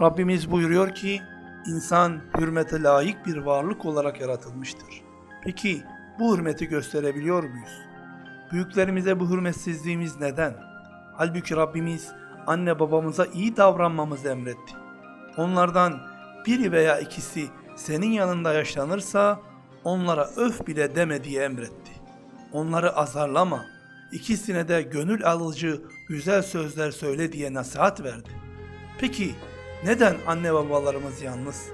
Rabbimiz buyuruyor ki insan hürmete layık bir varlık olarak yaratılmıştır. Peki bu hürmeti gösterebiliyor muyuz? Büyüklerimize bu hürmetsizliğimiz neden? Halbuki Rabbimiz anne babamıza iyi davranmamızı emretti. Onlardan biri veya ikisi senin yanında yaşlanırsa onlara öf bile deme diye emretti. Onları azarlama, ikisine de gönül alıcı güzel sözler söyle diye nasihat verdi. Peki neden anne babalarımız yalnız?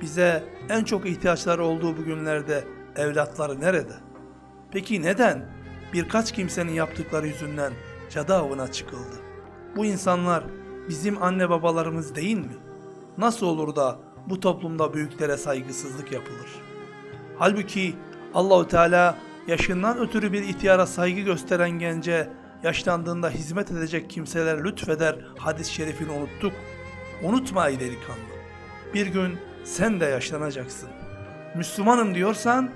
Bize en çok ihtiyaçları olduğu bu günlerde evlatları nerede? Peki neden birkaç kimsenin yaptıkları yüzünden cadı avına çıkıldı? Bu insanlar bizim anne babalarımız değil mi? Nasıl olur da bu toplumda büyüklere saygısızlık yapılır? Halbuki Allahü Teala yaşından ötürü bir ihtiyara saygı gösteren gence yaşlandığında hizmet edecek kimseler lütfeder hadis-i şerifini unuttuk. Unutma ey delikanlı. Bir gün sen de yaşlanacaksın. Müslümanım diyorsan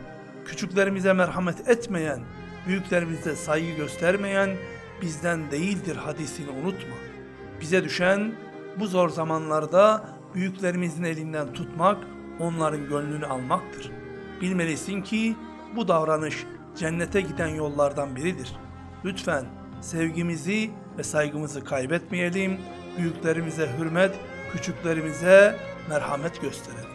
küçüklerimize merhamet etmeyen, büyüklerimize saygı göstermeyen bizden değildir hadisini unutma. Bize düşen bu zor zamanlarda büyüklerimizin elinden tutmak, onların gönlünü almaktır. Bilmelisin ki bu davranış cennete giden yollardan biridir. Lütfen sevgimizi ve saygımızı kaybetmeyelim. Büyüklerimize hürmet, küçüklerimize merhamet gösterelim.